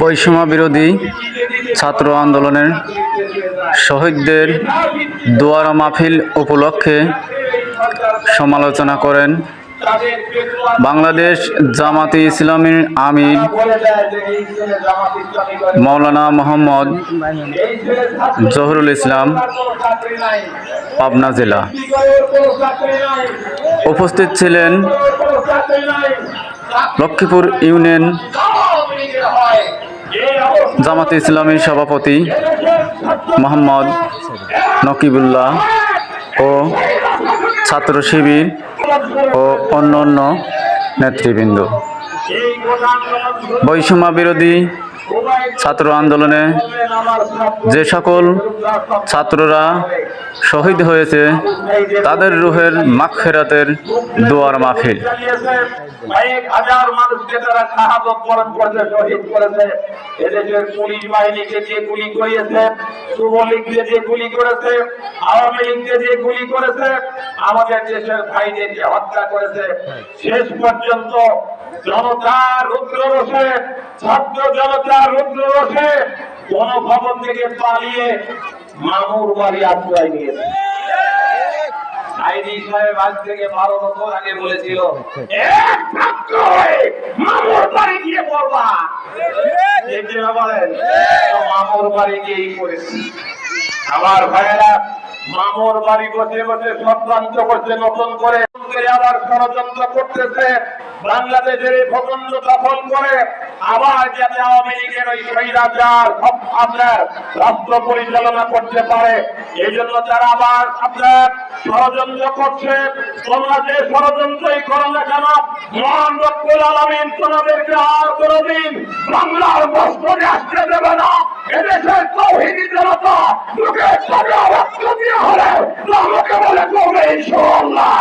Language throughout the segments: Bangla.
বৈষম্য বিরোধী ছাত্র আন্দোলনের শহীদদের দোয়ারা মাহফিল উপলক্ষে সমালোচনা করেন বাংলাদেশ জামাতে ইসলামীর আমির মৌলানা মোহাম্মদ জহুরুল ইসলাম, পাবনা জেলা। উপস্থিত ছিলেন লক্ষ্মীপুর ইউনিয়ন জামাতে ইসলামীর সভাপতি মোহাম্মদ নকিবুল্লাহ ও ছাত্র শিবির ও অন্য অন্য নেতৃবৃন্দ। বৈষম্য বিরোধী ছাত্র আন্দোলনে যে সকল ছাত্ররা শহীদ হয়েছে, তাদের রুহের মাখেরাতের দোয়ার কয়েক হাজার মানুষকে তারা করেছে পুলিশ গুলি করিয়েছে গুলি করেছে আওয়ামী যে গুলি করেছে আমাদের দেশের ভাইদেরকে হত্যা করেছে, শেষ পর্যন্ত জনতা রুদ্র রসে ছাত্র জনতা রুদ্র রসে গণভবন থেকে পালিয়ে মামুর বাড়ি আশ্রয় নিয়েছে। আমার ভাইয়েরা, মামুর বাড়ি বসে বসে করছে, নতুন করে আবার ষড়যন্ত্র করতেছে। বাংলাদেশের ভূখণ্ড দখল করে আবার যাতে আওয়ামী লীগের ওই সব আপনার রাষ্ট্র পরিচালনা করতে পারে। এই জন্য তারা আবার আপনার ষড়যন্ত্র করছে, তোমরা যে ষড়যন্ত্রই করো না কেন, মহান রব্বুল আলামিন তোমাদেরকে আর কোনোদিন বাংলার বস্ত্রে আসতে দেবে না। এদেশের তৌহিদি জনতা লোকের সাথে রক্ত দিয়ে হলে আমাকে বলে করবে ইনশাআল্লাহ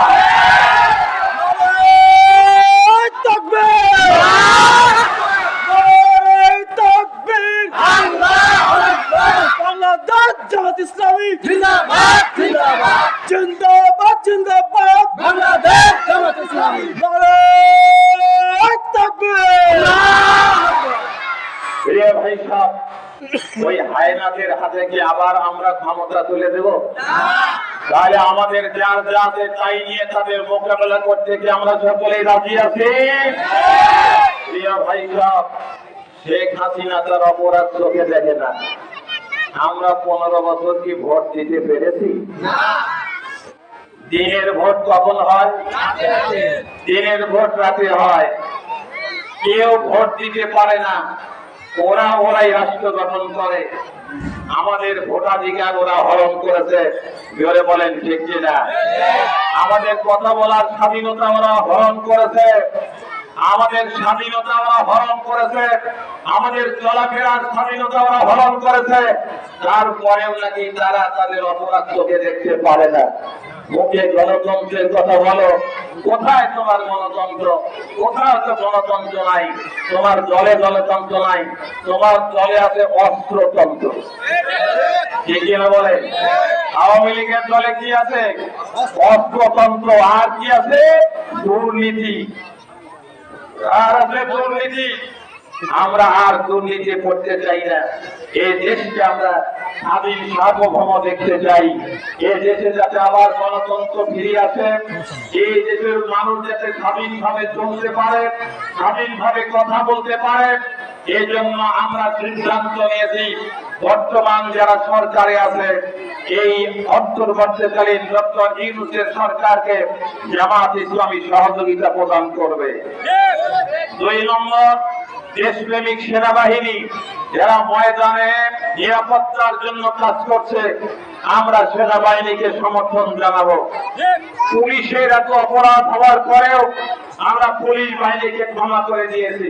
জামাত ইসলামী জিন্দাবাদ জিন্দাবাদ জিন্দাবাদ জিন্দাবাদ বাংলাদেশ জামাত ইসলামী নারায়ণ তাকবীর প্রিয় ভাই সাহেব ওই হায়নাদের হাতে কি আবার আমরা ক্ষমতা তুলে দেব? তাহলে আমাদের যার যাতে তাই নিয়ে তাদের মোকাবেলা করতে কি আমরা সকলেই রাজি আছি? প্রিয় ভাই শেখ হাসিনা তার অপরাধ চোখে দেখে না। আমরা পনেরো বছর কি ভোট দিতে পেরেছি? দিনের ভোট কখন হয়? দিনের ভোট রাতে হয়। কেউ ভোট দিতে পারে না। ওরা ওরাই রাষ্ট্র গঠন করে। আমাদের ভোটাধিকার ওরা হরণ করেছে। জোরে বলেন, ঠিক কিনা? আমাদের কথা বলার স্বাধীনতা ওরা হরণ করেছে। আমাদের স্বাধীনতা ওরা হরণ করেছে। আমাদের চলাফেরার স্বাধীনতা ওরা হরণ করেছে। তারপরেও নাকি তারা তাদের অপরাধ চোখে দেখতে পারে না। মুখে গণতন্ত্রের কথা বলো। কোথায় তোমার গণতন্ত্র? গণতন্ত্র নাই? তোমার দলে গণতন্ত্র নাই। তোমার দলে আছে অস্ত্রতন্ত্র। বলে? আওয়ামী লীগের দলে কি আছে? অস্ত্রতন্ত্র। আর কি আছে? দুর্নীতি। আর আছে দুর্নীতি। আমরা আর দুর্নীতি করতে চাই না। এই দেশকে আমরা স্বাধীন সার্বভৌম দেখতে চাই। এই দেশে যাতে আবার গণতন্ত্র ফিরে আসে এই দেশের মানুষ যাতে স্বাধীনভাবে চলতে পারে, স্বাধীনভাবে কথা বলতে পারে এই জন্য আমরা সিদ্ধান্ত নিয়েছি, বর্তমান যারা সরকারে আছে, এই অন্তর্বর্তীকালীন ডক্টর ইউনুসের সরকারকে জামাত ইসলামী সহযোগিতা প্রদান করবে। দুই নম্বর, দেশপ্রেমিক সেনাবাহিনী, যারা ময়দানে নিরাপত্তার জন্য কাজ করছে। আমরা সেনাবাহিনীকে সমর্থন জানাব। পুলিশের এত অপরাধ হওয়ার পরেও আমরা পুলিশ বাহিনীকে ক্ষমা করে দিয়েছি।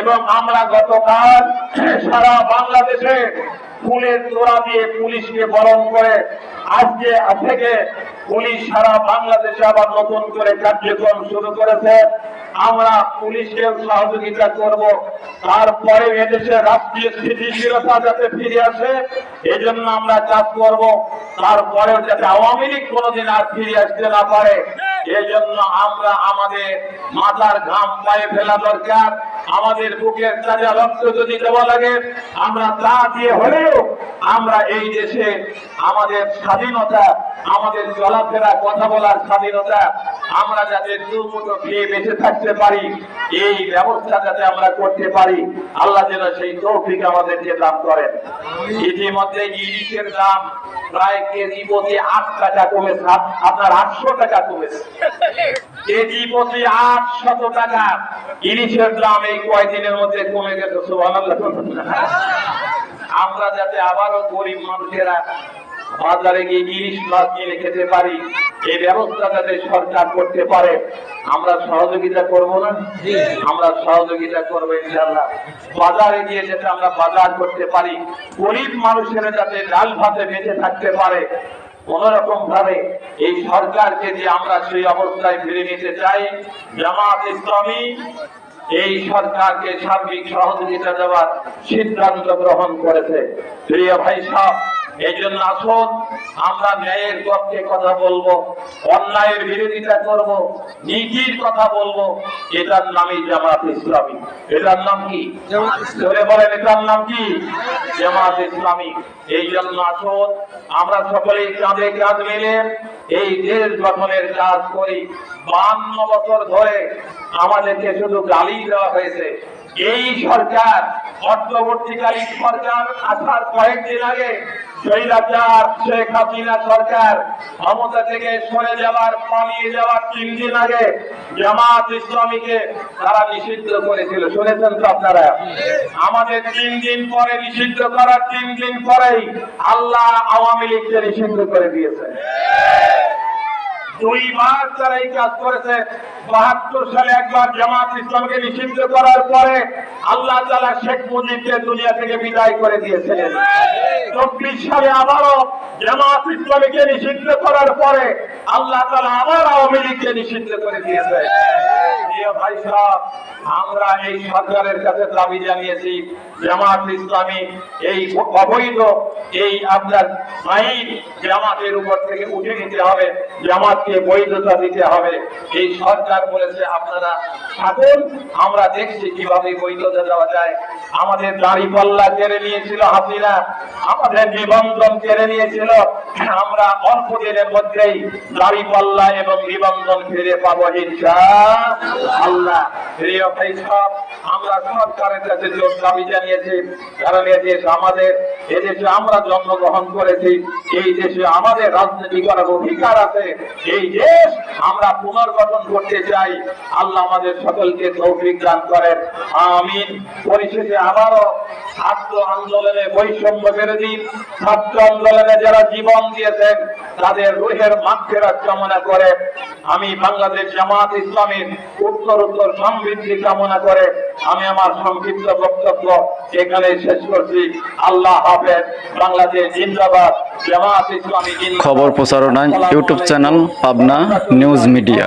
এবং আমরা গতকাল সারা বাংলাদেশে ফুলের তোড়া দিয়ে পুলিশকে বরণ করে আজকে থেকে পুলিশ সারা বাংলাদেশে আবার নতুন করে কার্যক্রম শুরু করেছে। আমরা পুলিশকে সহযোগিতা করব। তারপরে এদেশে রাষ্ট্রীয় স্থিতিশীলতা যাতে ফিরে আসে এই জন্য আমরা কাজ করব। তারপরেও যাতে আওয়ামী লীগ কোনোদিন আর ফিরে আসতে না পারে এই জন্য আমরা আমাদের মাথার ঘাম পায়ে ফেলা দরকার। আমাদের বুকের তাজা রক্ত যদি দেওয়া লাগে, আমরা তা দিয়ে হলেও আমরা এই দেশে আমাদের স্বাধীনতা, আমাদের চলাফেরা, কথা বলার স্বাধীনতা আমরা যাতে দুমুটো খেয়ে বেঁচে থাকতে পারি, এই ব্যবস্থা যাতে আমরা করতে পারি, আল্লাহ যেন সেই তৌফিক আমাদেরকে দান করেন। ইতিমধ্যে ইলিশের দাম প্রায় কেজি প্রতি আট টাকা কমেছে আপনার আটশো টাকা কমেছে। কেজি প্রতি টাকা। ইলিশের দাম এই কয়দিনের মধ্যে কমে গেছে, সুবহানাল্লাহ। আমরা যাতে আবারও গরিব মানুষেরা বাজারে গিয়ে ইলিশ মাছ কিনে খেতে পারি এই ব্যবস্থা যাতে সরকার করতে পারে আমরা সহযোগিতা করব না? আমরা সহযোগিতা করব ইনশাল্লাহ বাজারে গিয়ে যাতে আমরা বাজার করতে পারি গরিব মানুষেরা যাতে ডাল ভাতে বেঁচে থাকতে পারে কোন রকম ভাবে এই সরকারকে যে আমরা সেই অবস্থায় ফিরে নিতে চাই জামাত ইসলামী এই সরকারকে সার্বিক সহযোগিতা দেওয়ার সিদ্ধান্ত গ্রহণ করেছে। প্রিয় ভাই সাহেব এই জন্য আসুন আমরা ন্যায়ের পক্ষে কথা বলব অন্যায়ের বিরোধিতা করব নীতির কথা বলব। এটার নামই জামাত ইসলামী। এটার নাম কি? ধরে বলেন এটার নাম কি? জামাত ইসলামী। এই জন্য আসুন আমরা সকলেই কাঁধে কাঁধ মিলে এই দেশ গঠনের কাজ করি। বান্ন বছর ধরে আমাদেরকে শুধু গালি দেওয়া হয়েছে। এই সরকার অন্তর্বর্তীকালীন সরকার আসার কয়েকদিন আগে স্বৈরাচার শেখ হাসিনা সরকার ক্ষমতা থেকে সরে যাওয়ার, পালিয়ে যাওয়ার তিন দিন আগে জামাত ইসলামীকে তারা নিষিদ্ধ করেছিল। শুনেছেন তো আপনারা? আমাদের তিন দিন পরে নিষিদ্ধ করার তিন দিন পরেই আল্লাহ আওয়ামী লীগকে নিষিদ্ধ করে দিয়েছে। দুইবার তারা এই কাজ করেছে, বাহাত্তর সালে একবার জামাত ইসলামকে নিষিদ্ধ করার পরে আল্লাহ তালা শেখ মুজিবকে দুনিয়া থেকে বিদায় করে দিয়েছিলেন। চব্বিশ সালে আবারও জামাত ইসলামীকে নিষিদ্ধ করার পরে আল্লাহ তালা আবার আওয়ামী লীগকে নিষিদ্ধ করে দিয়েছে। আমরা এই সরকারের কাছে দাবি জানিয়েছি জামাত ইসলামী এই অবৈধ, এই আপনার আইন জামাতের উপর থেকে উঠে নিতে হবে, জামাতকে বৈধতা দিতে হবে। এই সরকার বলেছে, আপনারা থাকুন, আমরা দেখছি কীভাবে বৈধতা দেওয়া যায়। আমাদের দাড়ি পাল্লা কেড়ে নিয়েছিল হাসিনা। নিবন্ধন আমরা অল্প দিনের মধ্যেই দাড়ি পাল্লা এবং নিবন্ধন ফিরে পাবো আল্লাহ আমরা সরকারের কাছে জোর দাবি জানিয়েছি। কারণ এদেশ আমাদের এদেশে আমরা জন্মগ্রহণ করেছি, এই দেশে আমাদের রাজনীতি করার অধিকার আছে। এই দেশ আমরা পুনর্গঠন করতে চাই। আল্লাহ আমাদের সকলকে তৌফিক দান করেন। আমিন। পরিশেষে আবারও ছাত্র আন্দোলনে বৈষম্য বিরোধী ছাত্র আন্দোলনে যারা জীবন দিয়েছেন তাদের রুহের মাক্ষেরা কামনা করে আমি বাংলাদেশ জামাত ইসলামের উত্তর উত্তর সমৃদ্ধি কামনা করে আমি আমার সংক্ষিপ্ত বক্তব্য এখানে শেষ করছি। আল্লাহ হাফেজ বাংলাদেশ জিন্দাবাদ জামাত ইসলামী খবর প্রচারণায় YouTube channel Pabna news media.